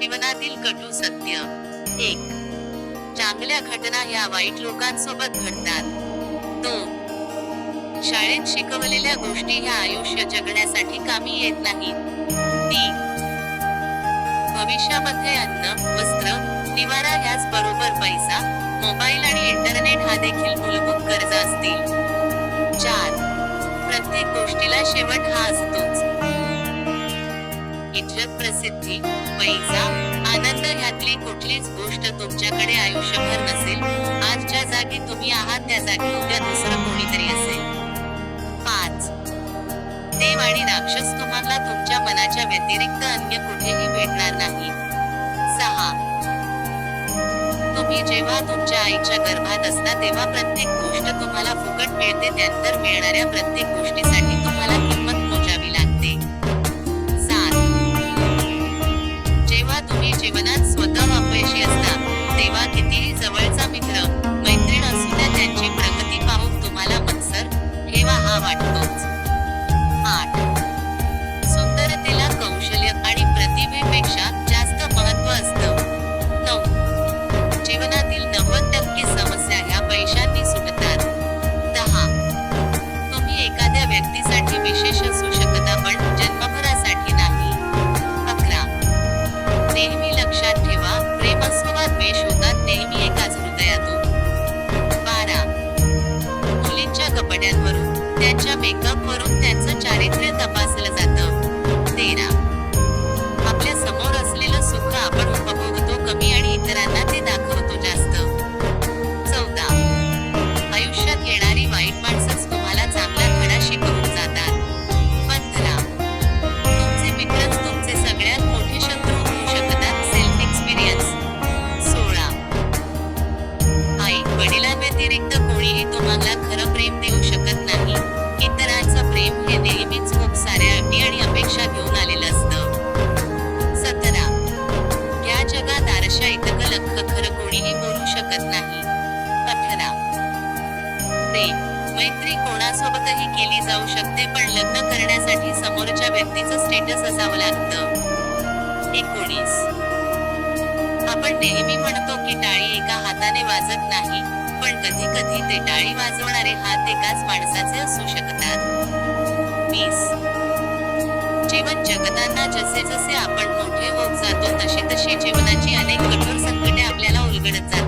जीवनातील कटू सत्य. एक चांगल्या घटना ह्या वाईट लोकांसोबत घडतात. दोन शाळेत शिकवलेल्या गोष्टी ह्या आयुष्य जगण्यासाठी कामी येत नाहीत. तीन भविष्यामध्ये अन्न वस्त्र निवारा ह्याच बरोबर पैसा मोबाईल आणि इंटरनेट हा देखील मूलभूत गरजा असतील. चार प्रत्येक गोष्टीला शेवट हा असतो प्रसिद्धी पैसा आनंद ह्यातली कुठलीच गोष्ट तुमच्याकडे आयुष्यभर नसेल. आज ज्या जागी तुम्ही आहात त्या जागी उद्या दुसरं कोणीतरी असेल. पाच. देव आणि राक्षस तुम्हाला तुमच्या मनाच्या व्यतिरिक्त अन्य कुठेही भेटणार नाही. सहा. तुम्ही जेव्हा तुमच्या आईच्या गर्भात असता तेव्हा प्रत्येक गोष्ट तुम्हाला फुकट मिळते त्यानंतर मिळणाऱ्या प्रत्येक गोष्टीसाठी तुम्हाला like त्यांचं तपासलं जात. तेरा. आपल्यासमोर असलेलं सुख आपण उपभोगतो कमी आणि इतरांना ते दाखवतो जास्त. चौदा. आयुष्यात येणारी वाईट माणसंच तुम्हाला चांगला धडा शिकवून जातात. पंधरा. तुमचे मित्रच तुमचे सगळ्यात मोठे शत्रू होऊ शकतात सेल्फ एक्सपिरियन्स सोळा. आई वडिलांव्यतिरिक्त कोणीही तुम्हाला खरं प्रेम देऊ शकत नाही. आरशा घेऊन आलेलं असतं. सतरा. या जगात आरशा इतकं लख खरं कोणीही बोलू शकत नाही. अठरा. प्रेम मैत्री कोणासोबतही केली जाऊ शकते पण लग्न करण्यासाठी समोरच्या व्यक्तीचं स्टेटस असावं लागतं. एकोणीस. आपण नेहमी म्हणतो की टाळी एका हाताने वाजत नाही पण कधी कधी ते टाळी वाजवणारे हात एकाच माणसाचे असू शकतात. वीस. जीवन जगताना जसे जसे आपण मोठे होत जातो तशी तशी जीवनाची अनेक कठोर संकटे आपल्याला उलगडत जातात.